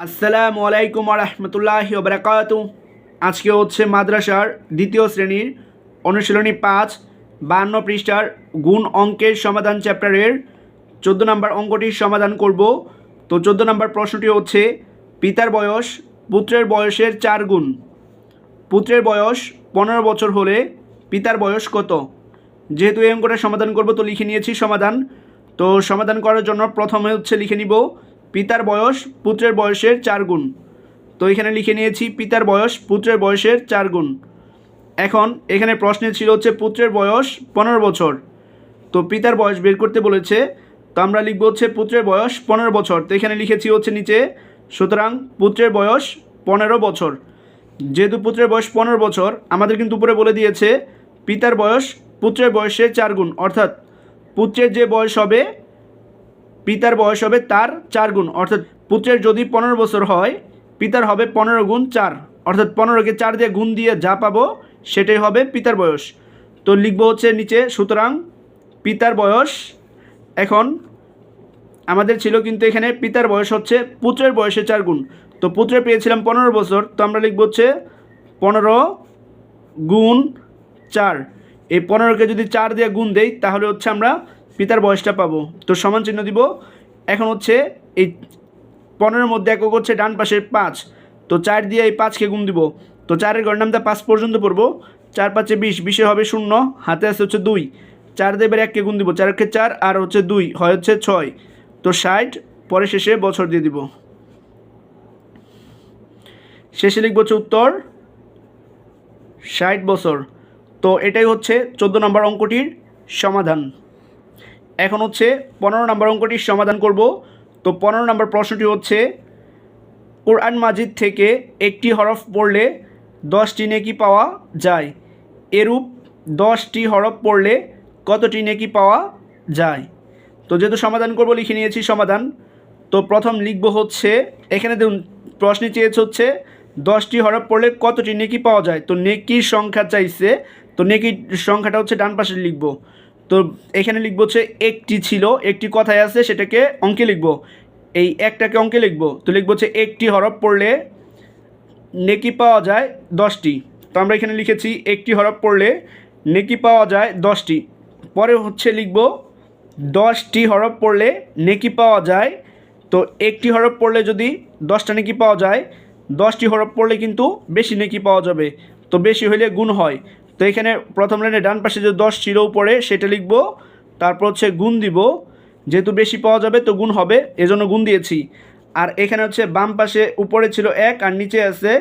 আসসালামু আলাইকুম রহমতুল্লাহি ওবরাকাত আজকে হচ্ছে মাদ্রাসার দ্বিতীয় শ্রেণির অনুশীলনী পাঁচ, বান্ন পৃষ্ঠার গুণ অঙ্কের সমাধান চ্যাপ্টারের চোদ্দ নম্বর অঙ্কটির সমাধান করব। তো চোদ্দ নম্বর প্রশ্নটি হচ্ছে, পিতার বয়স পুত্রের বয়সের চার গুণ। পুত্রের বয়স পনেরো বছর হলে পিতার বয়স কত? যেহেতু এই অঙ্কটা সমাধান করব, তো লিখে নিয়েছি সমাধান। তো সমাধান করার জন্য প্রথমে হচ্ছে লিখে নিব পিতার বয়স পুত্রের বয়সের চার গুণ। তো এখানে লিখে নিয়েছি, পিতার বয়স পুত্রের বয়সের চার গুণ। এখন এখানে প্রশ্নে ছিল হচ্ছে পুত্রের বয়স পনেরো বছর। তো পিতার বয়স বের করতে বলেছে, তো আমরা লিখব হচ্ছে পুত্রের বয়স পনেরো বছর। তো এখানে লিখেছি হচ্ছে নিচে, সুতরাং পুত্রের বয়স পনেরো বছর। যেহেতু পুত্রের বয়স পনেরো বছর, আমাদের কিন্তু উপরে বলে দিয়েছে, পিতার বয়স পুত্রের বয়সের চার গুণ। অর্থাৎ পুত্রের যে বয়স হবে পিতার বয়স হবে তার চার গুণ, অর্থাৎ পুত্রের যদি পনেরো বছর হয়, পিতার হবে পনেরো গুণ চার, অর্থাৎ পনেরোকে চার দিয়ে গুণ দিয়ে যা পাবো সেটাই হবে পিতার বয়স। তো লিখব হচ্ছে নিচে, সুতরাং পিতার বয়স এখন আমাদের ছিল কিন্তু এখানে পিতার বয়স হচ্ছে পুত্রের বয়সে চার গুণ। তো পুত্রের পেয়েছিলাম পনেরো বছর, তো আমরা লিখব হচ্ছে পনেরো গুণ চার। এই পনেরোকে যদি চার দিয়ে গুণ দেই, তাহলে হচ্ছে আমরা পিতার বয়সটা পাবো তো সমান চিহ্ন দিব। এখন হচ্ছে এই পনেরোর মধ্যে একক হচ্ছে ডান পাশের পাঁচ, তো চার দিয়ে এই পাঁচকে গুণ দিব। তো চারের ঘর নামটা পাঁচ পর্যন্ত পড়ব, চার পাঁচে বিশ, বিশে হবে শূন্য, হাতে আছে হচ্ছে দুই। চার দেবের এককে গুণ দিব চারকে চার, আর হচ্ছে দুই, হয় হচ্ছে ছয়। তো ষাট পরে শেষে বছর দিয়ে দিব। শেষে লিখব হচ্ছে উত্তর, ষাট বছর। তো এটাই হচ্ছে চোদ্দ নম্বর অঙ্কটির সমাধান। এখন হচ্ছে পনেরো নম্বর অঙ্কটির সমাধান করব। তো পনেরো নম্বর প্রশ্নটি হচ্ছে, কোরআন মাজিদ থেকে একটি হরফ পড়লে দশটি নেকি পাওয়া যায়? এরূপ দশটি হরফ পড়লে কতটি নেকি পাওয়া যায়? তো যেহেতু সমাধান করব, লিখে নিয়েছি সমাধান। তো প্রথম লিখব হচ্ছে, এখানে দেখুন প্রশ্নে চেয়েছে হচ্ছে, দশটি হরফ পড়লে কতটি নেকি পাওয়া যায়? তো নেকির সংখ্যা চাইছে, তো নেকির সংখ্যাটা হচ্ছে ডান পাশে লিখব। তো এখানে লিখব হচ্ছে একটি ছিল, একটি কথায় আছে, সেটাকে অঙ্কে লিখব। এই একটাকে অঙ্কে লিখব। তো লিখব হচ্ছে একটি হরফ পড়লে নেকি পাওয়া যায় দশটি। তো আমরা এখানে লিখেছি একটি হরফ পড়লে নেকি পাওয়া যায় দশটি। পরে হচ্ছে লিখব দশটি হরফ পড়লে নেকি পাওয়া যায়, তো একটি হরফ পড়লে যদি দশটা নেকি পাওয়া যায়, দশটি হরফ পড়লে কিন্তু বেশি নেকি পাওয়া যাবে। তো বেশি হলে গুণ হয়। তো এখানে প্রথম লাইনে ডান পাশে যে দশ ছিল উপরে, সেটা লিখব। তারপর হচ্ছে গুণ দিব। যেহেতু বেশি পাওয়া যাবে, তো গুণ হবে। এজন্য গুণ দিয়েছি। আর এখানে হচ্ছে বাম পাশে উপরে ছিল এক, আর নিচে আছে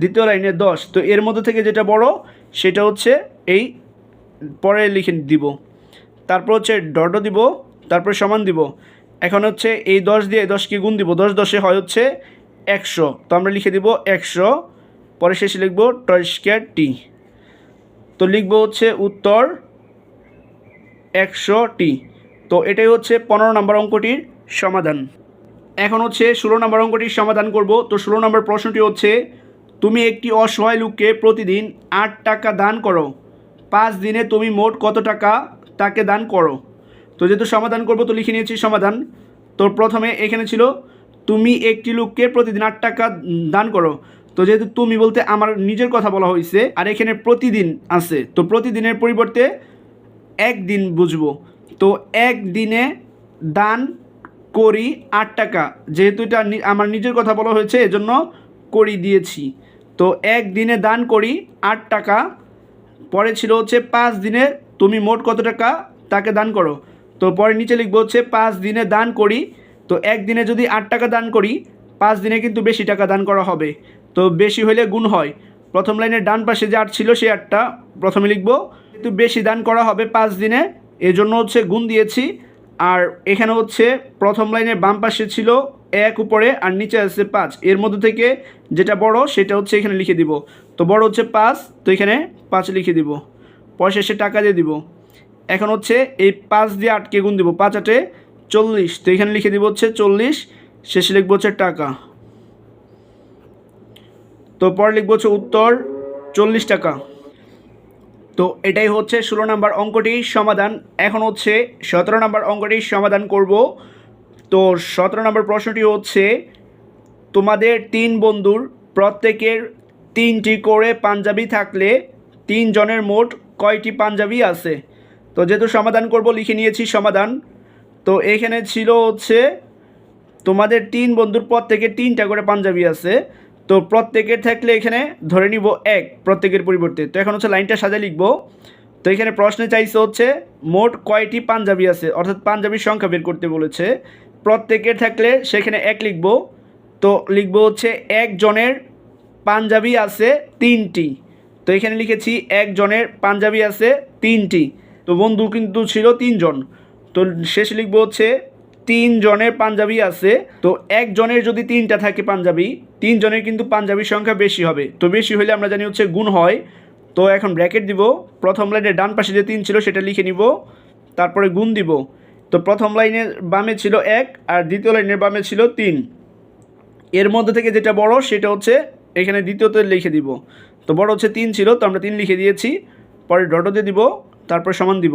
দ্বিতীয় লাইনে দশ। তো এর মধ্যে থেকে যেটা বড়, সেটা হচ্ছে এই পরে লিখে দিব। তারপর হচ্ছে ডটও দিব, তারপর সমান দিব। এখন হচ্ছে এই দশ দিয়ে দশকে গুণ দিব। দশ দশে হয় হচ্ছে একশো। তো আমরা লিখে দিব একশো। পরে শেষে লিখব টয় স্কোয়ার টি। তো লিখব হচ্ছে উত্তর একশোটি তো এটাই হচ্ছে পনেরো নম্বর অঙ্কটির সমাধান। এখন হচ্ছে ষোলো নম্বর অঙ্কটির সমাধান করব। তো ষোলো নম্বর প্রশ্নটি হচ্ছে, তুমি একটি অসহায় লোককে প্রতিদিন আট টাকা দান করো। পাঁচ দিনে তুমি মোট কত টাকা তাকে দান করো? তো যেহেতু সমাধান করব, তো লিখে নিয়েছি সমাধান। তো প্রথমে এখানে ছিল, তুমি একটি লোককে প্রতিদিন আট টাকা দান করো। তো যেহেতু তুমি বলতে আমার নিজের কথা বলা হয়েছে আর এখানে প্রতিদিন আছে, তো প্রতিদিনের পরিবর্তে একদিন বুঝব। তো একদিনে দান করি আট টাকা, যেহেতু এটা আমার নিজের কথা বলা হয়েছে, এজন্য করি দিয়েছি। তো একদিনে দান করি আট টাকা, পরে ছিল হচ্ছে পাঁচ দিনে তুমি মোট কত টাকা তাকে দান করো। তো পরে নিচে লিখব হচ্ছে পাঁচ দিনে দান করি, তো একদিনে যদি আট টাকা দান করি, পাঁচ দিনে কিন্তু বেশি টাকা দান করা হবে। তো বেশি হলে গুণ হয়। প্রথম লাইনের ডান পাশে যে আট ছিল সেই আটটা প্রথমে লিখব, কিন্তু বেশি দান করা হবে পাঁচ দিনে, এজন্য হচ্ছে গুণ দিয়েছি। আর এখানে হচ্ছে প্রথম লাইনের বাম পাশে ছিল এক উপরে আর নিচে আছে পাঁচ। এর মধ্যে থেকে যেটা বড় সেটা হচ্ছে এখানে লিখে দিব। তো বড় হচ্ছে পাঁচ, তো এখানে পাঁচ লিখে দিব। পয়সা সে টাকা দিয়ে দিব। এখন হচ্ছে এই পাঁচ দিয়ে আটকে গুণ দিব, পাঁচ আটে চল্লিশ। তো এখানে লিখে দিব হচ্ছে চল্লিশ, শেষে লিখব হচ্ছে টাকা। তো পরে লিখব হচ্ছে উত্তর চল্লিশ টাকা। তো এটাই হচ্ছে ষোলো নম্বর অঙ্কটির সমাধান। এখন হচ্ছে সতেরো নম্বর অঙ্কটির সমাধান করব। তো সতেরো নম্বর প্রশ্নটি হচ্ছে, তোমাদের তিন বন্ধুর প্রত্যেকের তিনটি করে পাঞ্জাবি থাকলে তিনজনের মোট কয়টি পাঞ্জাবি আছে? তো যেহেতু সমাধান করব, লিখে নিয়েছি সমাধান। তো এখানে ছিল হচ্ছে, তোমাদের তিন বন্ধুর পর থেকে তিনটা করে পাঞ্জাবি আছে। তো প্রত্যেকের থাকলে এখানে ধরে নিব এক, প্রত্যেকের পরিবর্তে। তো এখন হচ্ছে লাইনটা সাজা লিখব। তো এখানে প্রশ্নে চাইছে হচ্ছে, মোট কয়টি পাঞ্জাবি আছে? অর্থাৎ পাঞ্জাবির সংখ্যা বের করতে বলেছে। প্রত্যেকের থাকলে সেখানে এক লিখব। তো লিখব হচ্ছে, একজনের পাঞ্জাবি আছে তিনটি। তো এখানে লিখেছি, একজনের পাঞ্জাবি আছে তিনটি। তো বন্ধু কিন্তু ছিল তিনজন। তো শেষে লিখব হচ্ছে তিনজনের পাঞ্জাবি আছে, তো একজনের যদি তিনটা থাকে পাঞ্জাবি, তিনজনের কিন্তু পাঞ্জাবির সংখ্যা বেশি হবে। তো বেশি হলে আমরা জানি হচ্ছে গুণ হয়। তো এখন ব্র্যাকেট দিব, প্রথম লাইনের ডান পাশে যে তিন ছিল সেটা লিখে নিব, তারপরে গুণ দিব। তো প্রথম লাইনের বামে ছিল এক, আর দ্বিতীয় লাইনের বামে ছিল তিন। এর মধ্যে থেকে যেটা বড় সেটা হচ্ছে এখানে দ্বিতীয়তে লিখে দিব। তো বড় হচ্ছে তিন ছিল, তো আমরা তিন লিখে দিয়েছি। পরে ডটতে দিব, তারপর সমান দিব।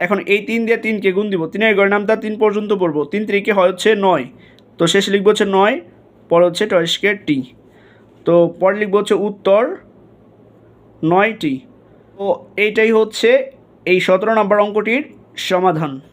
এখন এই তিন দিয়ে তিনকে গুণ দিব? তিনের গড়ের নামটা তিন পর্যন্ত পড়ব। তিন তিরিকে হয় হচ্ছে নয়। তো শেষ লিখব হচ্ছে নয়, পর হচ্ছে টয়স্কের টি। তো পর লিখব হচ্ছে উত্তর নয়টি। তো এইটাই হচ্ছে এই সতেরো নম্বর অঙ্কটির সমাধান।